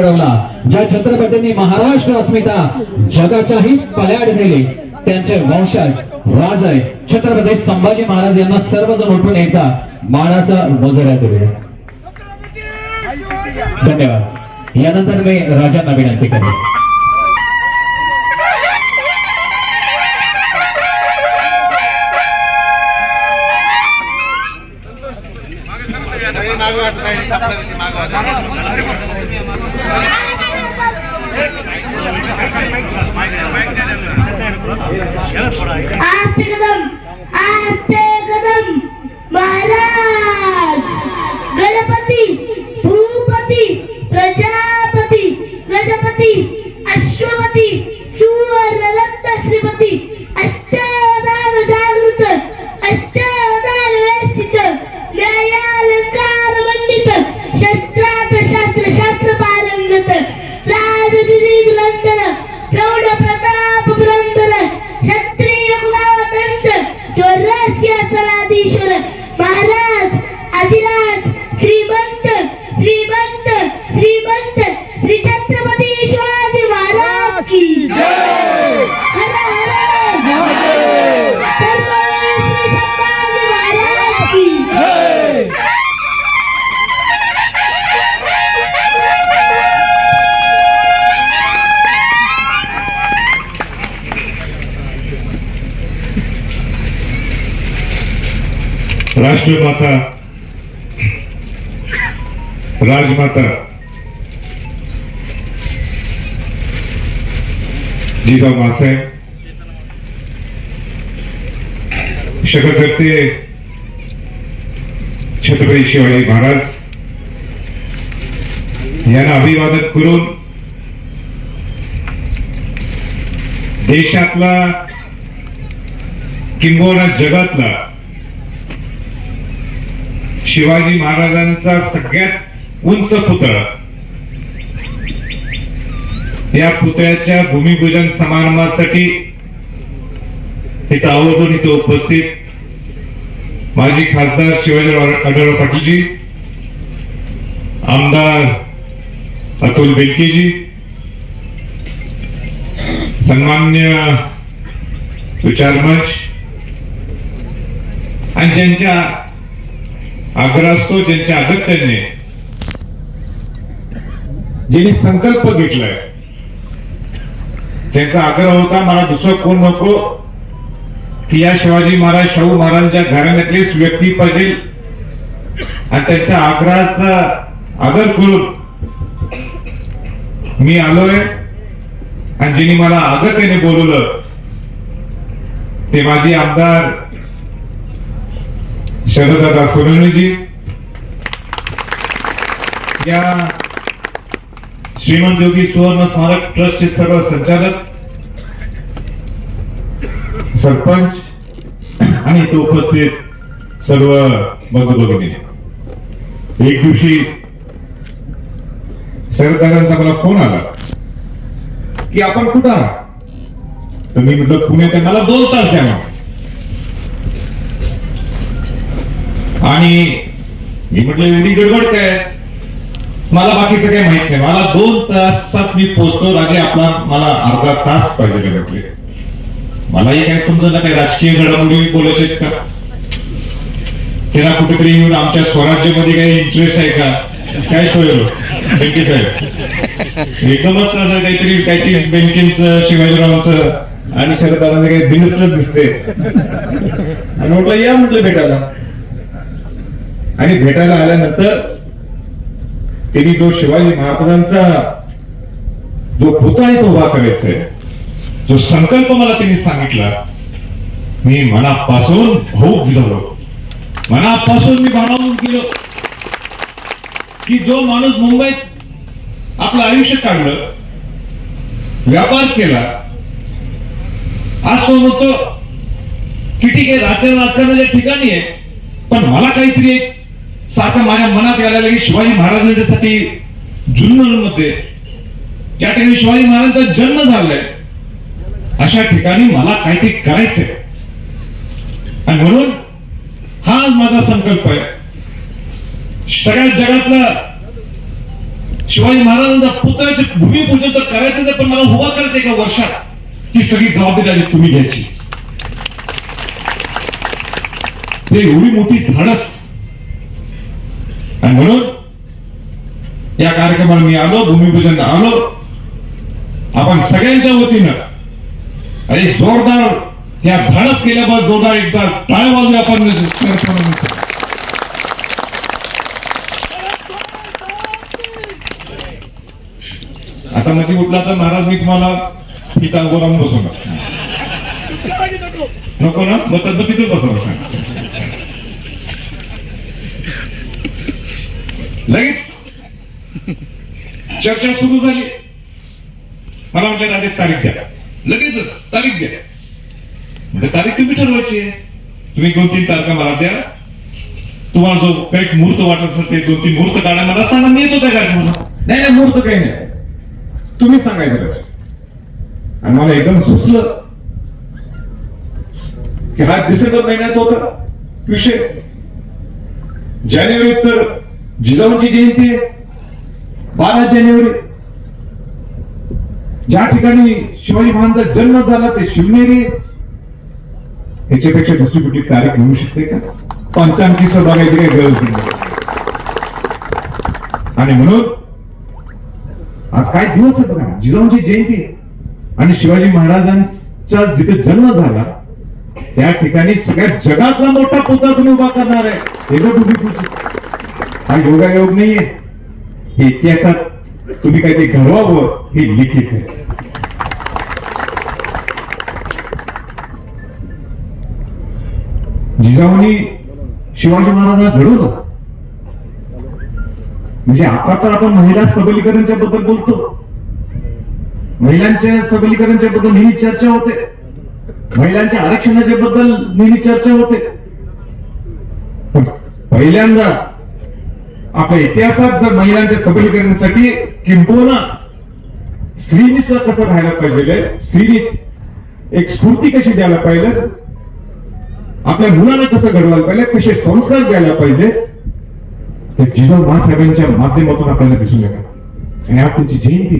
घडवला ज्या छत्रपतींनी महाराष्ट्र अस्मिता जगाच्याही पल्याड नेली त्यांचे वंशज राज आहे छत्रपती संभाजी महाराज यांना सर्वजण उठून एकदा मानाचा मुजरा करूया धन्यवाद. यानंतर मी राजांना विनंती करेन. आस्ते कदम आस्ते कदम महाराज! गणपती! राष्ट्रमाता राजमाता जिजाऊ मासाहेब शककर्ते छत्रपती शिवाजी महाराज यांना अभिवादन करून देशातला किंबहुना जगातला शिवाजी महाराजांचा सगळ्यात उंच पुतळा. या पुतळ्याच्या भूमिपूजन समारंभासाठी इथं आवर्जून इथं उपस्थित माजी खासदार शिवाजीराव आढळराव पाटीलजी आमदार अतुल बेलकेजी सन्मान्य विचारमंच आणि ज्यांच्या आग्रह असतो ज्यांच्या अगत्याने ज्यांनी संकल्प घेतलाय. त्यांचा आग्रह होता मला दुसरं कोण नको? की या शिवाजी महाराज शाहू महाराजांच्या घराण्यातलीच व्यक्ती पाहिजे. आणि त्यांच्या आग्रहाचा आदर करून मी आलोय. आणि ज्यांनी मला अगत्याने बोलवलं ते माझे आमदार शरददादा सोनवणेजी या श्रीमंत योगी सुवर्ण स्मारक ट्रस्टचे सर्व संचालक सरपंच आणि तो उपस्थित सर्व बंधुभगिनी एक दिवशी शरददादांचा मला फोन आला की आपण कुठं आहात? तर मी म्हटलं पुण्यात मला दोन तास द्या आणि मी म्हटलं एवढी गडबड काय? मला बाकीचं काही माहीत नाही. मला दोन तासात मी पोहोचतो राजे आपला मला अर्धा तास पाहिजे म्हटले मलाही काय समजलं काही राजकीय घडामोडी बोलायचे का? त्यांना कुठेतरी येऊन आमच्या स्वराज्यामध्ये काही इंटरेस्ट आहे का? काय सोयलो बँके साहेब एकदमच असं काहीतरी काहीतरी बँकेचं शिवाजीरावांचं आणि शरदारांचं काही दिनसलं दिसते आणि म्हटलं या म्हटलं भेटायला आणि भेटायला आल्यानंतर त्यांनी जो शिवाजी महाराजांचा जो पुतळा आहे तो उभा करायचा आहे. जो संकल्प मला त्यांनी सांगितला मी मनापासून भाऊ गेलो मनापासून मी भावून गेलो. की जो माणूस मुंबईत आपलं आयुष्य काढलं व्यापार केला आज तो म्हणतो की ठीक आहे राजकारण राजकारणाच्या ठिकाणी आहे पण मला काहीतरी एक सारखं माझ्या मनात यायला की शिवाजी महाराजांच्यासाठी जुन्नरमध्ये ज्या ठिकाणी शिवाजी महाराजांचा जन्म झालाय अशा ठिकाणी मला काहीतरी करायचंय. आणि म्हणून हा माझा संकल्प आहे. सगळ्या जगातला शिवाजी महाराजांचा पुतळ्याचे भूमिपूजन तर करायचं पण मला उभा करायचं एका वर्षात. ती सगळी जबाबदारी तुम्ही घ्यायची. ते एवढी मोठी धाडस आणि म्हणून या कार्यक्रमाला मी आलो भूमिपूजन आलो. आपण सगळ्यांच्या वतीनं अरे जोरदार या धाडस केल्याबद्दल जोरदार एकदा टाळ वाजूया आपण आता मध्ये उठला तर महाराज मी तुम्हाला पिता उभं राहून बसवणार. नको ना मग तर तिथेच बसवणार लगेच? चर्चा सुरू झाली. मला म्हटलं राजे तारीख द्या. लगेचच तारीख द्या. म्हणजे तारीख तुम्ही ठरवायची आहे. तुम्ही दोन तीन तारखा मला द्या. तुम्हाला जो करेक्ट मुहूर्त वाटत असेल ते दोन तीन मुहूर्त काढा. मला सांगा मी येतो त्या कार्यक्रमाला नाही नाही मुहूर्त काही नाही. तुम्ही सांगायचं आणि मला एकदम सुचलं की हा डिसेंबर महिन्यात होता. विषय. जानेवारीत तर जिजाऊंची जयंती आहे. बारा जानेवारी. ज्या ठिकाणी शिवाजी महाराजांचा जन्म झाला ते शिवनेरी याच्यापेक्षा दुसरी कुठली तारीख मिळू शकते का? पंचांकीचं बघायची काही गरज नाही. आणि म्हणून आज काय दिवस आहे बघा जिजाऊंची जयंती आणि शिवाजी महाराजांचा जिथे जन्म झाला त्या ठिकाणी सगळ्या जगातला मोठा पुतळा तुम्ही उभा करणार आहे. हे तुम्ही हा योगायोग नाहीये. हे इतिहासात तुम्ही काही ते घडवावं हे लिखित आहे. जिजाऊनी शिवाजी महाराजांना घडवलं. म्हणजे आता तर आपण महिला सबलीकरणच्या बद्दल बोलतो. महिलांच्या सबलीकरणच्या बद्दल नेहमी चर्चा होते. महिलांच्या आरक्षणाच्या बद्दल नेहमी चर्चा होते. पण पहिल्यांदा आपल्या इतिहासात जर महिलांच्या सबलीकरणासाठी किंबोना स्त्रीनी सुद्धा कसं राहायला पाहिजे स्त्रीनी एक स्फूर्ती कशी द्यायला पाहिजे? आपल्या मुलांना कसं घडवायला पाहिजे? कसे संस्कार द्यायला पाहिजे? ते जिजाऊ महासाहेबांच्या माध्यमातून आपल्याला दिसून येतात. आणि आज त्यांची जयंती.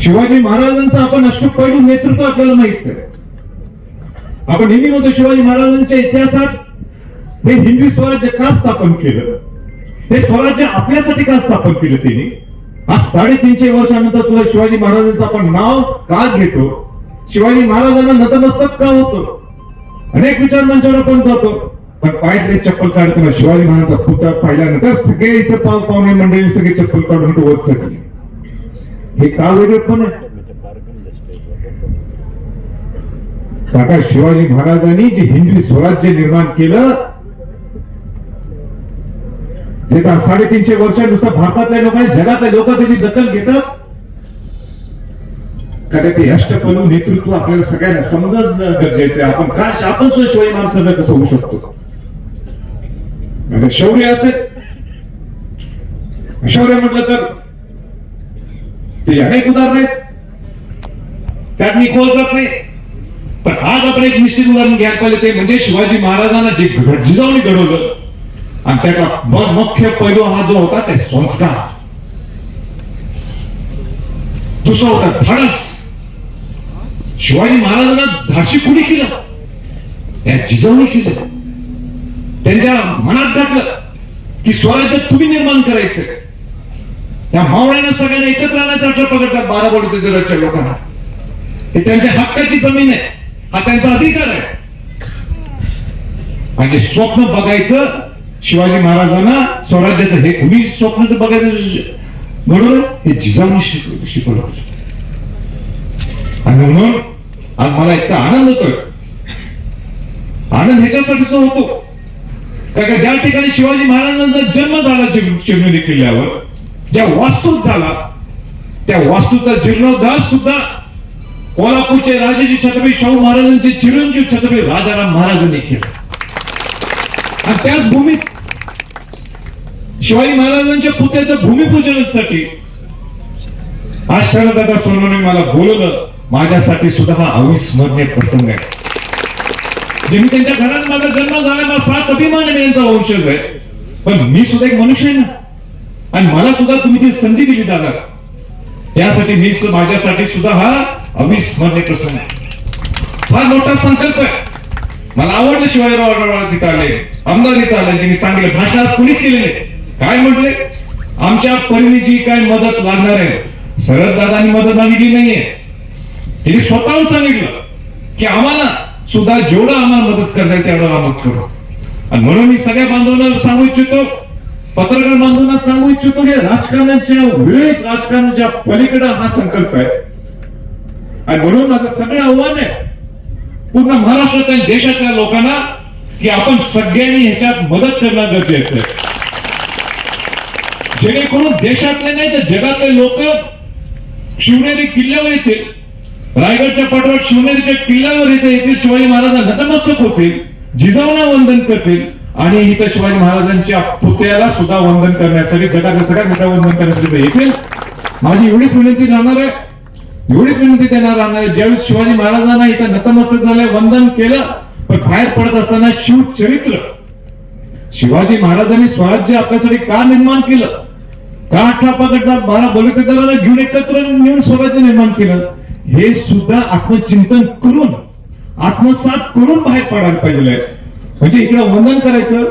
शिवाजी महाराजांचं आपण अष्टपैलू नेतृत्व आपल्याला माहीत आपण नेहमी म्हणतो शिवाजी महाराजांच्या इतिहासात हे हिंदवी स्वराज्य का स्थापन केलं? हे स्वराज्य आपल्यासाठी का स्थापन केलं त्यांनी आज साडेतीनशे वर्षानंतर सुद्धा शिवाजी महाराजांचं आपण नाव का घेतो? शिवाजी महाराजांना नतमस्तक का होतो? अनेक विचार मंचावर आपण जातो. पण पायातले चप्पल काढताना शिवाजी महाराजांचा पुतळा पाहिल्यानंतर सगळे इथे पाव पाहुणे मंडळी सगळे चप्पल काढून इथे वर चढली. हे का वेगळे पण आहे? काका शिवाजी महाराजांनी जे हिंदवी स्वराज्य निर्माण केलं त्याचा साडेतीनशे वर्षानुसार भारतातल्या लोकांनी जगातल्या लोक त्याची दखल घेतात. कारण ते अष्टपलू नेतृत्व आपल्याला सगळ्यांना समजणं गरजेचं आहे. आपण का आपण सुद्धा शिवाजी महाराजांना कसं होऊ शकतो? शौर्य असेल. शौर्य म्हटलं तर ते अनेक उदाहरण आहेत. त्यात मी खोल जात नाही. पण आज आपण एक निश्चित उदाहरण घ्यायला पाहिजे ते म्हणजे शिवाजी महाराजांना जे जिजावणी घडवलं. आणि त्याचा मुख्य पैलू हा जो होता ते संस्कार. दुसरा होता धाडस. शिवाजी महाराजांना धाडशी कुणी केलं? या जिजाऊने केलं. त्यांच्या मनात घातलं की स्वराज्य तुम्ही निर्माण करायचं. त्या मावळ्यांना सगळ्यांना एकत्र आणायचा अठरा पकडतात बारा बडोदराच्या लोकांना. हे त्यांच्या हक्काची जमीन आहे. हा त्यांचा अधिकार आहे. म्हणजे स्वप्न बघायचं शिवाजी महाराजांना स्वराज्याचं हे कुणी स्वप्न बघायचं घडवलं हे जिजाऊने शिकवलं आणि म्हणून आज मला इतका आनंद होतोय. आनंद ह्याच्यासाठीच होतो. कारण का ज्या ठिकाणी शिवाजी महाराजांचा जन्म झाला शिवनेरी किल्ल्यावर ज्या वास्तूत झाला त्या वास्तूचा जीर्णोद्धार सुद्धा कोल्हापूरचे राजाजी छत्रपती शाहू महाराजांचे चिरंजीव छत्रपती राजाराम महाराजांनी केलं. आणि त्याच भूमीत शिवाजी महाराजांच्या पुत्याच्या भूमिपूजनासाठी आज शरदादा सोनवणे मला बोलवलं. माझ्यासाठी सुद्धा हा अविस्मरणीय प्रसंग आहे. जे मी त्यांच्या घरात माझा जन्म झाला माझा सात अभिमान आहे यांचा वंशज आहे. पण मी सुद्धा एक मनुष्य आहे ना. आणि मला सुद्धा तुम्ही ती संधी दिली दादा त्यासाठी मी माझ्यासाठी सुद्धा हा अविस्मरणीय प्रसंग आहे. फार मोठा संकल्प आहे. मला आवडलं शिवाजीराव तिथं आले. आमदार तिथं आले त्यांनी सांगितलं भाषण आज कुणीच केले नाही. काय म्हटले? आमच्या परीने जी काय मदत लागणार आहे? शरद दादांनी मदत मागितली नाहीये. त्यांनी स्वतःहून सांगितलं की आम्हाला सुद्धा जेवढं आम्हाला मदत करता येईल तेवढं आम्हाला करू. आणि म्हणून मी सगळ्या बांधवांना सांगू इच्छितो पत्रकार बांधवांना सांगू इच्छितो की राजकारणाच्या वेळेत राजकारणाच्या पलीकडे हा संकल्प आहे. आणि म्हणून माझं सगळं आव्हान आहे पूर्ण महाराष्ट्रात आणि देशातल्या लोकांना की आपण सगळ्यांनी ह्याच्यात मदत करणं गरजेचं आहे. जेणेकरून देशातले नाही तर जगातले लोक शिवनेरी किल्ल्यावर येतील. रायगडच्या पाठोपाठ शिवनेरीच्या किल्ल्यावर इथे येतील. शिवाजी महाराजांना नतमस्तक होतील. जिजाऊला वंदन करतील. आणि इथं शिवाजी महाराजांच्या पुतळ्याला सुद्धा वंदन करण्यासाठी जगातल्या सगळ्यात मोठ्या वंदन करण्यासाठी येतील. माझी एवढीच विनंती राहणार आहे. एवढीच विनंती त्यांना राहणार ज्यावेळी शिवाजी महाराजांना इथं नतमस्तक झालं वंदन केलं पण बाहेर पडत असताना शिवचरित्र शिवाजी महाराजांनी स्वराज्य आपल्यासाठी का निर्माण केलं? का अठरा पगडचा बारा बलुतेदाराला घेऊन एकत्र नेऊन स्वराज्य निर्माण केलं? हे सुद्धा आत्मचिंतन करून आत्मसात करून बाहेर पडायला पाहिजे. म्हणजे इकडे वंदन करायचं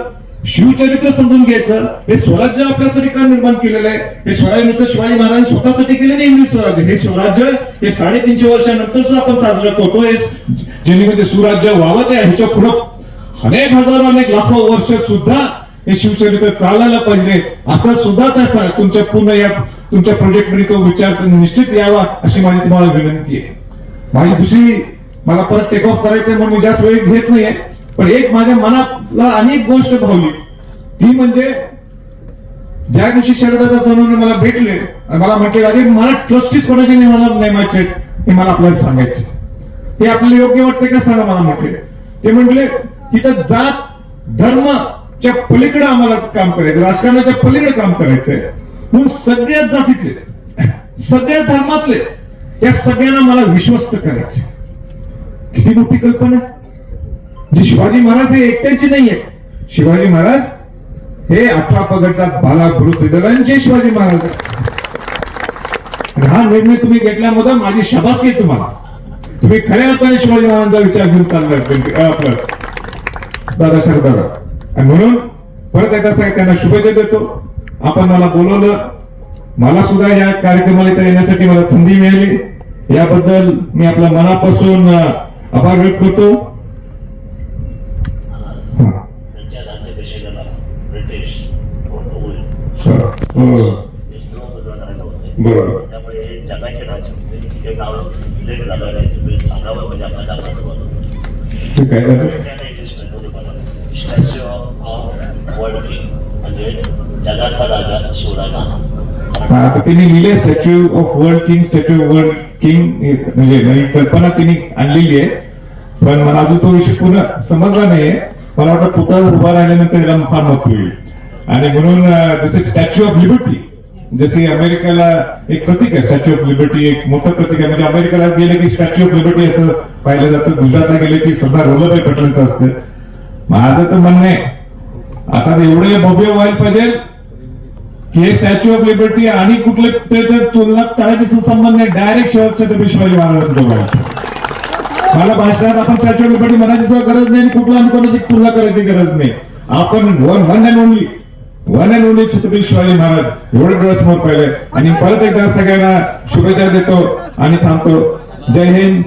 शिवचरित्र समजून घ्यायचं. हे स्वराज्य आपल्यासाठी का निर्माण केलेलं आहे? हे स्वराज्य नुसतं शिवाजी महाराज स्वतःसाठी केलेलं नाही इंग्लिश स्वराज्य? हे स्वराज्य हे साडेतीनशे वर्षानंतर सुद्धा आपण साजरं करतो. हे सुराज्य व्हावं आहे ह्याच्या पुढं अनेक हजारो अनेक लाखो वर्ष सुद्धा हे शिवचरित्र चालायला पाहिजे. असं सुद्धा त्या तुमच्या पूर्ण या तुमच्या प्रोजेक्टमध्ये तो विचार निश्चित यावा अशी माझी तुम्हाला विनंती आहे. माझी दुसरी मला परत टेक ऑफ करायचंय म्हणून मी जास्त वेळ घेत नाहीये. पण एक माझ्या मनाला अनेक गोष्ट भावली. ती म्हणजे ज्या दिवशी शरदाचा सोनवणे मला भेटले आणि मला म्हटले अरे मला ट्रस्टीच कोणाचे नाही मला नेमायचे हे मला आपल्याला सांगायचं हे आपल्याला योग्य वाटते का? सांगा मला म्हटले. ते म्हटले तिथं जात धर्मच्या पलीकडे आम्हाला काम करायचं राजकारणाच्या पलीकडे काम करायचंय. म्हणून सगळ्याच जातीतले सगळ्या धर्मातले त्या सगळ्यांना मला विश्वस्त करायचे किती मोठी कल्पना जी शिवाजी महाराज हे एकट्याचे नाहीये शिवाजी महाराज हे अठरा पगडचा बाला गुरुत्वचे शिवाजी महाराज हा निर्णय तुम्ही घेतल्यामध्ये माझी शबासकी आहे तुम्हाला. तुम्ही खऱ्या अर्थाने शिवाजी महाराजांचा विचार घेऊन चाललाय आपलं दादा शरदादा आणि म्हणून परत एकदा साहेब त्यांना शुभेच्छा देतो. आपण मला बोलवलं. मला सुद्धा या कार्यक्रमाला इथं येण्यासाठी मला संधी मिळाली. याबद्दल मी आपल्या मनापासून आभार व्यक्त करतो हा. त्यांच्या राज्याभिषेकाला ब्रिटिश पोर्तुगीज हो. हे सर्व बदल करायला होते बरोबर. त्यामुळे जगाचे राज्य होते. झालं नाही सांगावं म्हणजे आपल्या ऑफ वर्ल्ड म्हणजे जगाचा राजा शिवराय हा, तिने लिहिले statue of world king statue of world king म्हणजे कल्पना तिने आणलेली आहे. पण मला अजून तो विषय पूर्ण समजला नाहीये. मला वाटतं पुतळा उभा राहिल्यानंतर त्याला फार मत होईल आणि म्हणून जसे स्टॅच्यू ऑफ लिबर्टी जसे अमेरिकेला एक प्रतीक आहे स्टॅच्यू ऑफ लिबर्टी एक मोठं प्रतीक आहे. म्हणजे अमेरिकेला गेले की स्टॅच्यू ऑफ लिबर्टी असं पाहिलं जातं. गुजरातला गेले की सरदार वल्लभभाई पटेलांचं असतं. माझं तर म्हणणं आहे आता एवढे भव्य व्हायला पाहिजे की हे स्टॅच्यू ऑफ लिबर्टी आणि कुठले त्याच्या तुलना करायचे संबंध नाही. डायरेक्ट छत्रपती शिवाजी महाराजांचं मला भाषणात आपण स्टॅच्यू ऑफ लिबर्टी म्हणायची सुद्धा गरज नाही आणि कुठला आणि कोणाची तुलना करायची गरज नाही. आपण one one and only one and only Chhatrapati Shivaji Maharaj एवढे डोळ्यासमोर पाहिले. आणि परत एकदा सगळ्यांना शुभेच्छा देतो आणि थांबतो. जय हिंद.